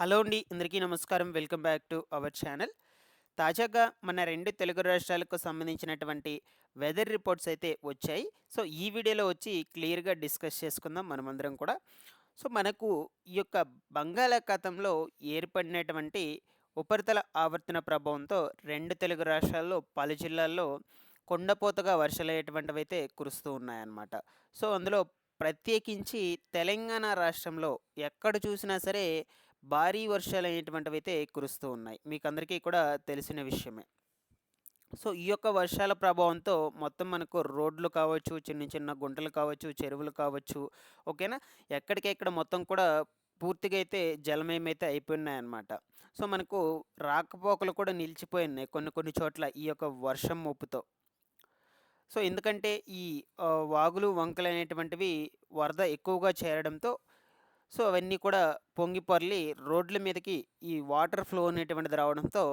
Hello అండి. అందరికీ నమస్కారం. Welcome back to our channel. తాజాగా మన రెండు తెలుగు రాష్ట్రాలకు సంబంధించినటువంటి వెదర్ రిపోర్ట్స్ అయితే వచ్చాయి. సో ఈ వీడియోలో వచ్చి క్లియర్గా డిస్కస్ చేసుకుందాం మనమందరం కూడా. సో మనకు ఈ యొక్క బంగాళాఖాతంలో ఏర్పడినటువంటి ఉపరితల ఆవర్తన ప్రభావంతో రెండు తెలుగు రాష్ట్రాల్లో పలు జిల్లాల్లో కొండపోతగా వర్షాలయ్యేటువంటివి అయితే కురుస్తూ ఉన్నాయన్నమాట. సో అందులో ప్రత్యేకించి తెలంగాణ రాష్ట్రంలో ఎక్కడ చూసినా సరే భారీ వర్షాలు అనేటువంటివి అయితే కురుస్తూ ఉన్నాయి. మీకు అందరికీ కూడా తెలిసిన విషయమే. సో ఈ యొక్క వర్షాల ప్రభావంతో మొత్తం మనకు రోడ్లు కావచ్చు చిన్న చిన్న గుంటలు కావచ్చు చెరువులు కావచ్చు ఓకేనా? ఎక్కడికెక్కడ మొత్తం కూడా పూర్తిగా అయితే జలమయమైతే అయిపోయినాయన్నమాట. సో మనకు రాకపోకలు కూడా నిలిచిపోయినాయి కొన్ని కొన్ని చోట్ల ఈ యొక్క వర్షం ముప్పుతో సో ఎందుకంటే ఈ వాగులు వంకలు అనేటువంటివి వరద ఎక్కువగా చేరడంతో సో అవన్నీ కూడా పొంగి పొర్లి రోడ్ల మీదకి ఈ వాటర్ ఫ్లో అనేటువంటిది రావడంతో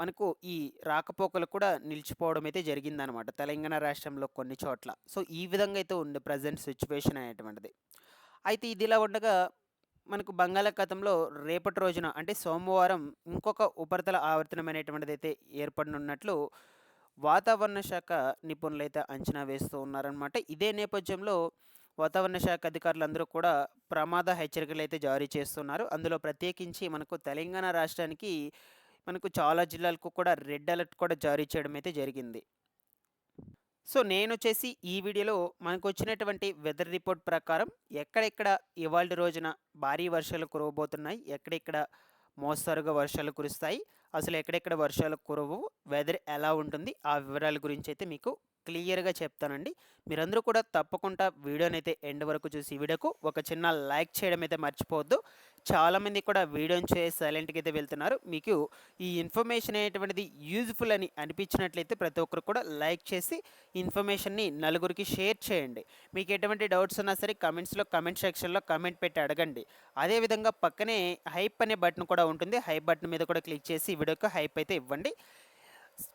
మనకు ఈ రాకపోకలు కూడా నిలిచిపోవడం అయితే జరిగిందనమాట తెలంగాణ రాష్ట్రంలో కొన్ని చోట్ల. సో ఈ విధంగా అయితే ఉంది ప్రజెంట్ సిచ్యువేషన్ అనేటువంటిది. అయితే ఇది ఇలా ఉండగా మనకు బంగాళాఖాతంలో రేపటి రోజున అంటే సోమవారం ఇంకొక ఉపరితల ఆవర్తనం అనేటువంటిది అయితే ఏర్పడనున్నట్లు వాతావరణ శాఖ నిపుణులైతే అంచనా వేస్తూ ఉన్నారనమాట. ఇదే నేపథ్యంలో వాతావరణ శాఖ అధికారులందరూ కూడా ప్రమాద హెచ్చరికలు అయితే జారీ చేస్తున్నారు. అందులో ప్రత్యేకించి మనకు తెలంగాణ రాష్ట్రానికి మనకు చాలా జిల్లాలకు కూడా రెడ్ అలర్ట్ కూడా జారీ చేయడం అయితే జరిగింది. సో నేను వచ్చేసి ఈ వీడియోలో మనకు వచ్చినటువంటి వెదర్ రిపోర్ట్ ప్రకారం ఎక్కడెక్కడ ఇవాళ రోజున భారీ వర్షాలు కురవబోతున్నాయి ఎక్కడెక్కడ మోస్తరుగా వర్షాలు కురుస్తాయి అసలు ఎక్కడెక్కడ వర్షాలు కురవు వెదర్ ఎలా ఉంటుంది ఆ వివరాల గురించి అయితే మీకు క్లియర్గా చెప్తానండి. మీరందరూ కూడా తప్పకుండా వీడియోని అయితే ఎండ్ వరకు చూసి వీడియోకు ఒక చిన్న లైక్ చేయడం అయితే మర్చిపోవద్దు. చాలామంది కూడా వీడియోని చేసి సైలెంట్గా అయితే వెళ్తున్నారు. మీకు ఈ ఇన్ఫర్మేషన్ అనేటువంటిది యూజ్ఫుల్ అని అనిపించినట్లయితే ప్రతి ఒక్కరు కూడా లైక్ చేసి ఇన్ఫర్మేషన్ని నలుగురికి షేర్ చేయండి. మీకు ఎటువంటి డౌట్స్ ఉన్నా సరే కమెంట్స్లో కమెంట్ సెక్షన్లో కమెంట్ పెట్టి అడగండి. అదేవిధంగా పక్కనే హైప్ అనే బటన్ కూడా ఉంటుంది. హైప్ బటన్ మీద కూడా క్లిక్ చేసి వీడియోకి హైప్ అయితే ఇవ్వండి.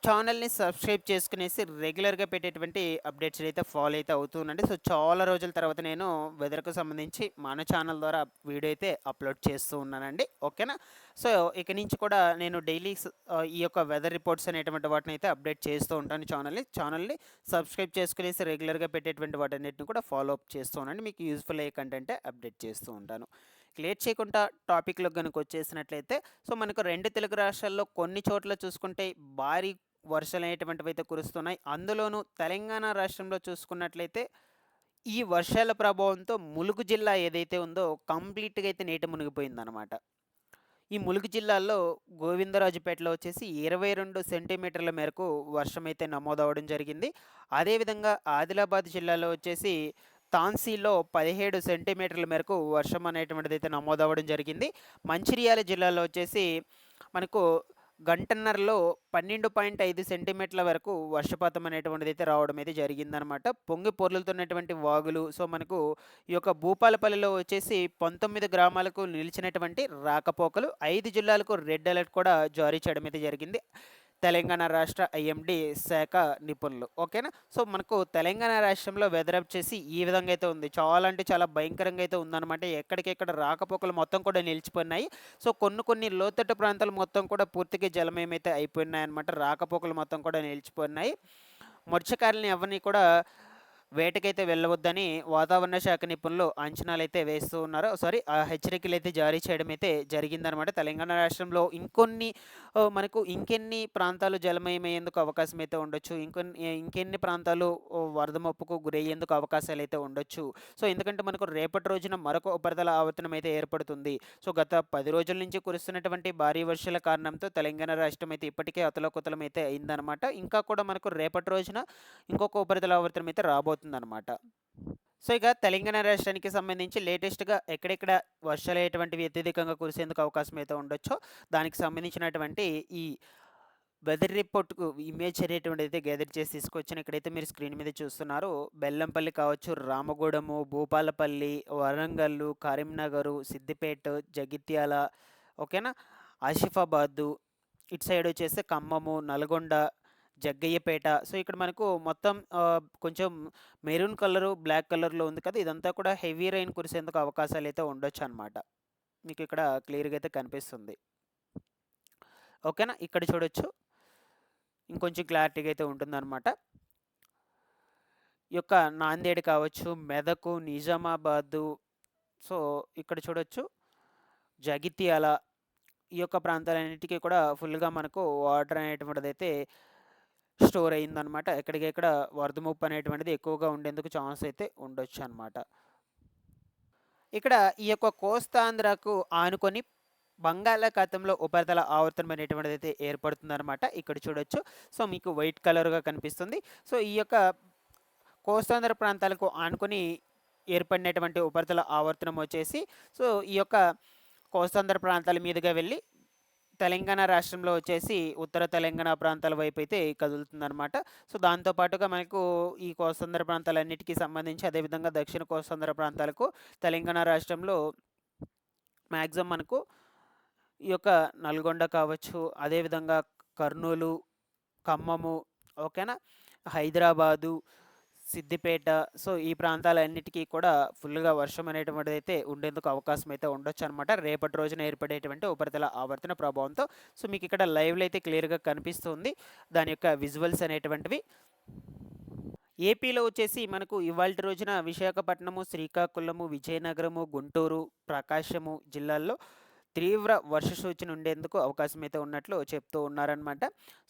ఛానల్ని సబ్స్క్రైబ్ చేసుకునేసి రెగ్యులర్గా పెట్టేటువంటి అప్డేట్స్ అయితే ఫాలో అయితే అవుతుందండి సో చాలా రోజుల తర్వాత నేను వెదర్కు సంబంధించి మన ఛానల్ ద్వారా వీడియో అయితే అప్లోడ్ చేస్తూ ఉన్నానండి. ఓకేనా? సో ఇక నుంచి కూడా నేను డైలీ ఈ యొక్క వెదర్ రిపోర్ట్స్ అనేటువంటి వాటిని అయితే అప్డేట్ చేస్తూ ఉంటాను ఛానల్ని. ఛానల్ని సబ్స్క్రైబ్ చేసుకునేసి రెగ్యులర్గా పెట్టేటువంటి వాటన్నిటిని కూడా ఫాలో అప్ చేస్తూ ఉన్నాను మీకు యూస్ఫుల్ అయ్యే కంటెంటే అప్డేట్ చేస్తూ ఉంటాను. లేట్ చేయకుండా టాపిక్లో కనుక వచ్చేసినట్లయితే సో మనకు రెండు తెలుగు రాష్ట్రాల్లో కొన్ని చోట్ల చూసుకుంటే భారీ వర్షాలు అనేటువంటివి అయితే కురుస్తున్నాయి. అందులోనూ తెలంగాణ రాష్ట్రంలో చూసుకున్నట్లయితే ఈ వర్షాల ప్రభావంతో ములుగు జిల్లా ఏదైతే ఉందో కంప్లీట్గా అయితే నీట మునిగిపోయిందనమాట ఈ ములుగు జిల్లాలో గోవిందరాజుపేటలో వచ్చేసి ఇరవై రెండు సెంటీమీటర్ల మేరకు వర్షం అయితే నమోదవడం జరిగింది. అదేవిధంగా ఆదిలాబాద్ జిల్లాలో వచ్చేసి తాన్సీలో పదిహేడు సెంటీమీటర్ల మేరకు వర్షం అనేటువంటిది అయితే నమోదవ్వడం జరిగింది. మంచిర్యాల జిల్లాలో వచ్చేసి మనకు గంటన్నరలో పన్నెండు పాయింట్ ఐదు సెంటీమీటర్ల వరకు వర్షపాతం అనేటువంటిది అయితే రావడం అయితే జరిగిందనమాట పొంగి పొర్లుతున్నటువంటి వాగులు సో మనకు ఈ యొక్క భూపాలపల్లిలో వచ్చేసి పంతొమ్మిది గ్రామాలకు నిలిచినటువంటి రాకపోకలు ఐదు జిల్లాలకు రెడ్ అలర్ట్ కూడా జారీ చేయడం అయితే జరిగింది. తెలంగాణ రాష్ట్ర ఐఎండి శాఖ నిపుణులు. ఓకేనా? సో మనకు తెలంగాణ రాష్ట్రంలో వెదర్ చేసి ఈ విధంగా అయితే ఉంది. చాలా అంటే చాలా భయంకరంగా అయితే ఉందన్నమాట. ఎక్కడికెక్కడ రాకపోకలు మొత్తం కూడా నిలిచిపోయినాయి. సో కొన్ని కొన్ని లోతట్టు ప్రాంతాలు మొత్తం కూడా పూర్తిగా జలమయమైతే అయిపోయినాయి అనమాట రాకపోకలు మొత్తం కూడా నిలిచిపోయినాయి. మత్స్యకారులని ఎవరిని కూడా వేటకైతే వెళ్ళవద్దని వాతావరణ శాఖ నిపుణులు అంచనాలు అయితే వేస్తూ ఉన్నారు. సారీ ఆ హెచ్చరికలు అయితే జారీ చేయడం అయితే జరిగిందనమాట తెలంగాణ రాష్ట్రంలో ఇంకొన్ని మనకు ఇంకెన్ని ప్రాంతాలు జలమయమయ్యేందుకు అవకాశం అయితే ఉండొచ్చు. ఇంకొన్ని ఇంకెన్ని ప్రాంతాలు వరద ముప్పుకు గురయ్యేందుకు అవకాశాలు అయితే ఉండొచ్చు. సో ఎందుకంటే మనకు రేపటి రోజున మరొక ఉపరితల ఆవర్తనం అయితే ఏర్పడుతుంది. సో గత పది రోజుల నుంచి కురుస్తున్నటువంటి భారీ వర్షాల కారణంతో తెలంగాణ రాష్ట్రం అయితే ఇప్పటికే అతలకుతలం అయితే అయిందనమాట ఇంకా కూడా మనకు రేపటి రోజున ఇంకొక ఉపరితల ఆవర్తనం అయితే అవుతుందన్నమాట సో ఇక తెలంగాణ రాష్ట్రానికి సంబంధించి లేటెస్ట్గా ఎక్కడెక్కడ వర్షాలు అయ్యేటువంటివి అత్యధికంగా కురిసేందుకు అవకాశం అయితే ఉండొచ్చో దానికి సంబంధించినటువంటి ఈ వెదర్ రిపోర్ట్కు ఇమేజ్ అనేటువంటి అయితే గ్యాదర్ చేసి తీసుకొచ్చిన. ఇక్కడైతే మీరు స్క్రీన్ మీద చూస్తున్నారు. బెల్లంపల్లి కావచ్చు రామగూడెము భూపాలపల్లి వరంగల్ కరీంనగర్ సిద్దిపేట జగిత్యాల ఓకేనా? ఆసిఫాబాదు ఇటు సైడ్ వచ్చేసి ఖమ్మము నల్గొండ జగ్గయ్యపేట. సో ఇక్కడ మనకు మొత్తం కొంచెం మెరూన్ కలరు బ్లాక్ కలర్లో ఉంది కదా! ఇదంతా కూడా హెవీ రైన్ కురిసేందుకు అవకాశాలు అయితే ఉండొచ్చు అనమాట మీకు ఇక్కడ క్లియర్గా అయితే కనిపిస్తుంది. ఓకేనా? ఇక్కడ చూడొచ్చు. ఇంకొంచెం క్లారిటీగా అయితే ఉంటుందన్నమాట ఈ యొక్క నాందేడ్ కావచ్చు మెదకు నిజామాబాదు. సో ఇక్కడ చూడొచ్చు. జగిత్యాల. ఈ యొక్క ప్రాంతాలన్నిటికీ కూడా ఫుల్గా మనకు వాటర్ అనేటువంటిది అయితే స్టోర్ అయిందనమాట. ఎక్కడికెక్కడ వరద ముప్పు అనేటువంటిది ఎక్కువగా ఉండేందుకు ఛాన్స్ అయితే ఉండొచ్చు అనమాట ఇక్కడ ఈ యొక్క కోస్తాంధ్రకు ఆనుకొని బంగాళాఖాతంలో ఉపరితల ఆవర్తనం అనేటువంటిది అయితే ఏర్పడుతుందన్నమాట ఇక్కడ చూడొచ్చు. సో మీకు వైట్ కలర్గా కనిపిస్తుంది. సో ఈ యొక్క కోస్తాంధ్ర ప్రాంతాలకు ఆనుకొని ఏర్పడినటువంటి ఉపరితల ఆవర్తనం వచ్చేసి సో ఈ యొక్క కోస్తాంధ్ర ప్రాంతాల మీదుగా వెళ్ళి తెలంగాణ రాష్ట్రంలో వచ్చేసి ఉత్తర తెలంగాణ ప్రాంతాల వైపు అయితే కదులుతుందన్నమాట. సో దాంతోపాటుగా మనకు ఈ కోస్తాంధ్ర ప్రాంతాలన్నిటికీ సంబంధించి అదేవిధంగా దక్షిణ కోస్తాంధ్ర ప్రాంతాలకు తెలంగాణ రాష్ట్రంలో మ్యాక్సిమం మనకు ఈ యొక్క నల్గొండ కావచ్చు అదేవిధంగా కర్నూలు ఖమ్మము ఓకేనా? హైదరాబాదు సిద్దిపేట సో ఈ ప్రాంతాలన్నిటికీ కూడా ఫుల్గా వర్షం అనేటువంటిది అయితే ఉండేందుకు అవకాశం అయితే ఉండొచ్చు అనమాట రేపటి రోజున ఏర్పడేటువంటి ఉపరితల ఆవర్తన ప్రభావంతో. సో మీకు ఇక్కడ లైవ్లో అయితే క్లియర్గా కనిపిస్తుంది. దాని యొక్క విజువల్స్ అనేటువంటివి. ఏపీలో వచ్చేసి మనకు ఇవాళ రోజున విశాఖపట్నము శ్రీకాకుళము విజయనగరము గుంటూరు ప్రకాశము జిల్లాల్లో తీవ్ర వర్ష సూచన ఉండేందుకు అవకాశం అయితే ఉన్నట్లు చెప్తూ ఉన్నారనమాట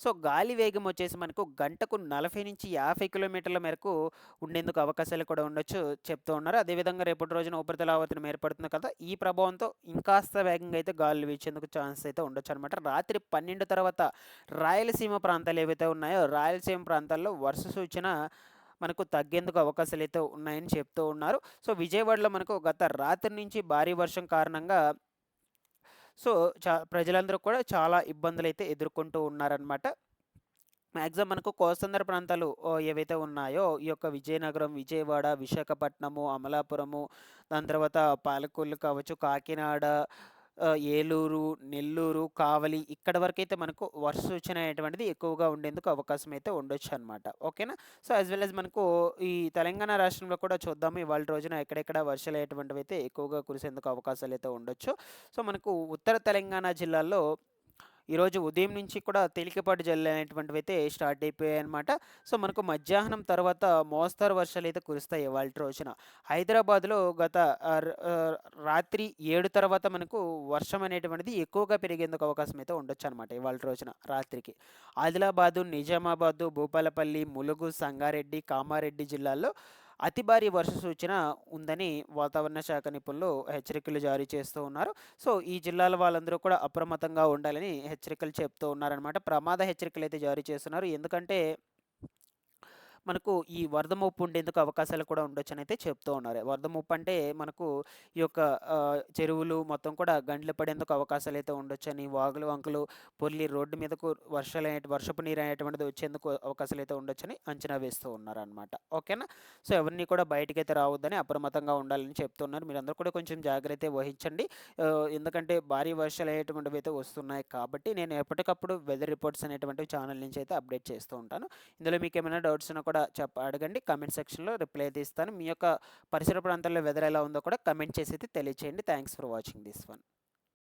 సో గాలి వేగం వచ్చేసి మనకు గంటకు నలభై నుంచి యాభై కిలోమీటర్ల మేరకు ఉండేందుకు అవకాశాలు కూడా ఉండొచ్చు చెప్తూ ఉన్నారు. అదేవిధంగా రేపటి రోజున ఉపరితల ఆవర్తనం ఏర్పడుతుంది కదా ఈ ప్రభావంతో ఇంకాస్త వేగంగా అయితే గాలి వీచేందుకు ఛాన్స్ అయితే ఉండొచ్చు అనమాట రాత్రి పన్నెండు తర్వాత రాయలసీమ ప్రాంతాలు ఏవైతే ఉన్నాయో రాయలసీమ ప్రాంతాల్లో వర్ష సూచన మనకు తగ్గేందుకు అవకాశాలు అయితే ఉన్నాయని చెప్తూ ఉన్నారు. సో విజయవాడలో మనకు గత రాత్రి నుంచి భారీ వర్షం కారణంగా సో చా ప్రజలందరూ కూడా చాలా ఇబ్బందులు అయితే ఎదుర్కొంటూ ఉన్నారనమాట మ్యాక్సిమం మనకు కోస్తాంధ్ర ప్రాంతాలు ఏవైతే ఉన్నాయో ఈ యొక్క విజయనగరం విజయవాడ విశాఖపట్నము అమలాపురము దాని తర్వాత పాలకొల్లు కావచ్చు కాకినాడ ఏలూరు నెల్లూరు కావలి ఇక్కడ వరకు అయితే మనకు వర్ష సూచన అనేటువంటిది ఎక్కువగా ఉండేందుకు అవకాశం అయితే ఉండొచ్చు అనమాట ఓకేనా? సో యాజ్ వెల్ యాజ్ మనకు ఈ తెలంగాణ రాష్ట్రంలో కూడా చూద్దాము ఇవాళ రోజున ఎక్కడెక్కడ వర్షాలు అయ్యేటువంటివి అయితే ఎక్కువగా కురిసేందుకు అవకాశాలు అయితే ఉండొచ్చు. సో మనకు ఉత్తర తెలంగాణ జిల్లాల్లో ఈరోజు ఉదయం నుంచి కూడా తేలికపాటి జల్లు అనేటువంటివి అయితే స్టార్ట్ అయిపోయాయి అనమాట సో మనకు మధ్యాహ్నం తర్వాత మోస్తరు వర్షాలు అయితే కురుస్తాయి ఇవాళ రోజున హైదరాబాద్లో గత రాత్రి ఏడు తర్వాత మనకు వర్షం అనేటువంటిది ఎక్కువగా పెరిగేందుకు అవకాశం అయితే ఉండొచ్చు అనమాట ఇవాళ రోజున రాత్రికి. ఆదిలాబాదు నిజామాబాదు భూపాలపల్లి ములుగు సంగారెడ్డి కామారెడ్డి జిల్లాల్లో అతి భారీ వర్ష సూచన ఉందని వాతావరణ శాఖ నిపుణులు హెచ్చరికలు జారీ చేస్తూ ఉన్నారు. సో ఈ జిల్లాల వాళ్ళందరూ కూడా అప్రమత్తంగా ఉండాలని హెచ్చరికలు చెప్తూ ఉన్నారనమాట ప్రమాద హెచ్చరికలు అయితే జారీ చేస్తున్నారు. ఎందుకంటే మనకు ఈ వరద ముప్పు ఉండేందుకు అవకాశాలు కూడా ఉండొచ్చని అయితే చెప్తూ ఉన్నారు. వరద ముప్పు అంటే మనకు ఈ యొక్క చెరువులు మొత్తం కూడా గండ్లు పడేందుకు అవకాశాలు అయితే ఉండొచ్చని వాగులు వంకలు పొల్లి రోడ్డు మీదకు వర్షాలు వర్షపు నీరు అనేటువంటిది వచ్చేందుకు అవకాశాలు అయితే ఉండొచ్చని అంచనా వేస్తూ ఉన్నారు అనమాట ఓకేనా? సో ఎవరిని కూడా బయటకి అయితే రావద్దని అప్రమత్తంగా ఉండాలని చెప్తున్నారు మీరందరూ కూడా కొంచెం జాగ్రత్త వహించండి. ఎందుకంటే భారీ వర్షాలు అనేటువంటివి అయితే వస్తున్నాయి కాబట్టి నేను ఎప్పటికప్పుడు వెదర్ రిపోర్ట్స్ అనేటువంటి ఛానల్ నుంచి అయితే అప్డేట్ చేస్తూ ఉంటాను. ఇందులో మీకు ఏమైనా డౌట్స్ ఉన్నా కూడా కూడా చెప్ప అడగండి. కమెంట్ సెక్షన్లో రిప్లై అయితే ఇస్తాను మీ యొక్క పరిసర ప్రాంతాల్లో వెదర్ ఎలా ఉందో కూడా కమెంట్ చేసి అయితే తెలియచేయండి. Thanks for watching this one.